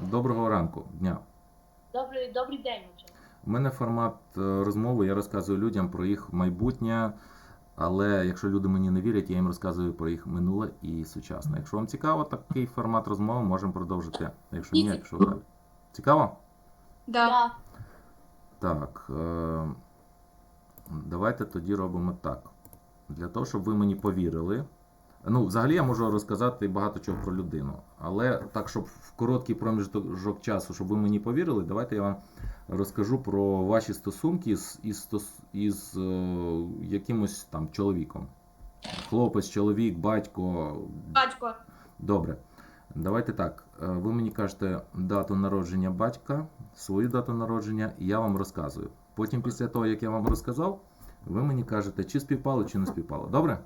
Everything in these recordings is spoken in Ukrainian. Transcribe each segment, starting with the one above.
Доброго ранку, дня. Добрий, добрий день. У мене формат е, розмови, я розказую людям про їх майбутнє, але якщо люди мені не вірять, я їм розказую про їх минуле і сучасне. Якщо вам цікаво, такий формат розмови можемо продовжити. Якщо ні, якщо далі. Цікаво? Да. Так. Е- давайте тоді робимо так. Для того, щоб ви мені повірили. Ну, взагалі я можу розказати багато чого про людину. Але так, щоб в короткий проміжок часу, щоб ви мені повірили, давайте я вам розкажу про ваші стосунки з, із, із е, якимось там чоловіком. Хлопець, чоловік, батько. Батько. Добре. Давайте так. Е, Ви мені кажете дату народження батька, свою дату народження, і я вам розказую. Потім, після того, як я вам розказав, ви мені кажете, чи співпало, чи не співпало. Добре?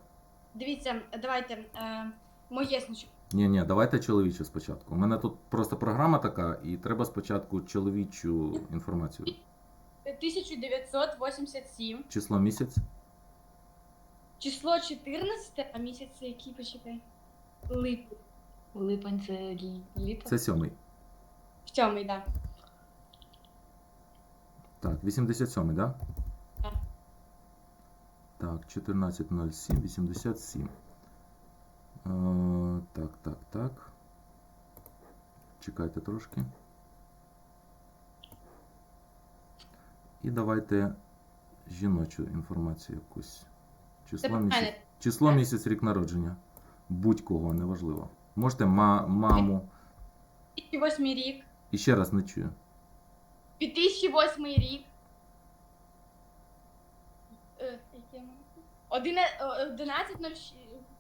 Дивіться, давайте е, моє спочатку. Ні, ні, давайте чоловічу спочатку. У мене тут просто програма така, і треба спочатку чоловічу інформацію. 1987. Число місяць. Число 14, а місяць який почекай. Липень. Липень це лі- літо. Це сьомий. В цьому, да. Так, 87, да? Так. Так, 14.07, 87. Е, так, так, так. Чекайте трошки. І давайте жіночу інформацію якусь. Число місяць. Число місяць, рік народження. Будь-кого, неважливо. Можете ма- маму. 2008 рік. І ще раз не чую. 2008 рік. Яке ми? Одине- о, 11,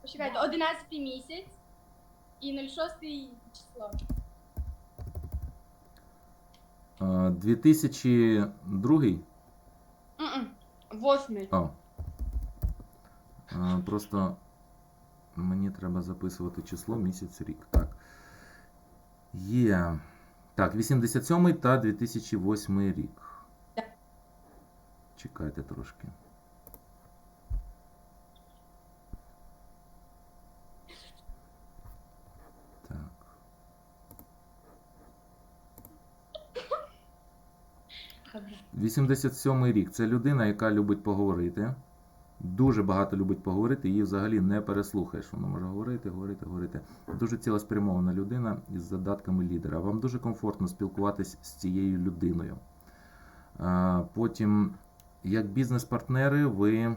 почекайте, 11 місяць і 06 число. Е, 2002 М-м. Восьмий. А. Просто мені треба записувати число, місяць, рік. Так. Є. Так, 87 та 2008 рік. Так. Чекайте трошки. 87-й рік це людина, яка любить поговорити. Дуже багато любить поговорити, її взагалі не переслухаєш. Вона може говорити, говорити, говорити. Дуже цілеспрямована людина із задатками лідера. Вам дуже комфортно спілкуватись з цією людиною. Потім, як бізнес-партнери, ви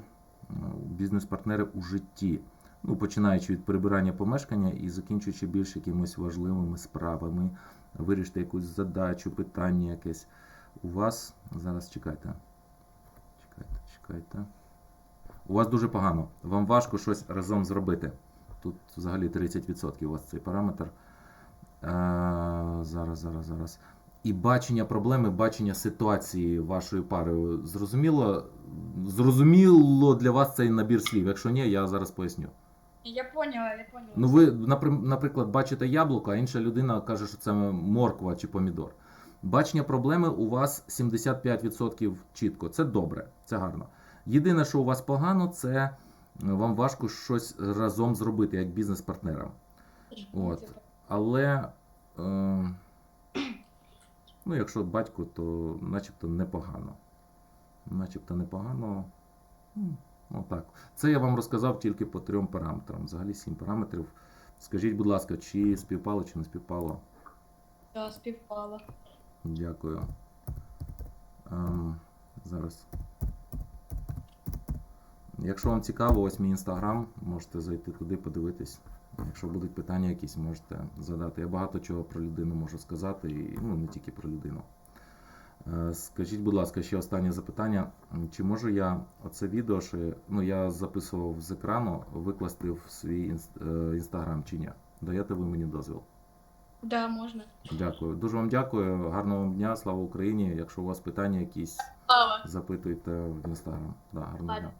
ну, бізнес-партнери у житті, ну, починаючи від прибирання помешкання і закінчуючи більш якимось важливими справами, вирішити якусь задачу, питання якесь. У вас зараз чекайте. Чекайте, чекайте. У вас дуже погано. Вам важко щось разом зробити. Тут взагалі 30% у вас цей параметр. Е, зараз, зараз, зараз. І бачення проблеми, бачення ситуації вашої пари. Зрозуміло, зрозуміло для вас цей набір слів. Якщо ні, я зараз поясню. Я поняла, я поняла. Ну, ви, наприклад, бачите яблуко, а інша людина каже, що це морква чи помідор. Бачення проблеми у вас 75% чітко. Це добре, це гарно. Єдине, що у вас погано, це е, вам важко щось разом зробити як бізнес-партнерам. От. Але, е, ну, якщо батько, то начебто непогано. Начебто непогано. Ну так. Це я вам розказав тільки по трьом параметрам. Взагалі сім параметрів. Скажіть, будь ласка, чи співпало, чи не співпало? Да, співпало. Дякую. Ем, зараз. Якщо вам цікаво, ось мій інстаграм, можете зайти туди, подивитись. Якщо будуть питання якісь, можете задати. Я багато чого про людину можу сказати, і ну, не тільки про людину. Е, Скажіть, будь ласка, ще останнє запитання. Чи можу я оце відео, що ну, я записував з екрану, викласти в свій е, інстаграм чи ні? Даєте ви мені дозвіл? Да, можна. Дякую. Дуже вам дякую. Гарного вам дня, слава Україні. Якщо у вас питання якісь, Слава. запитуйте в інстаграм. Да, гарного дня.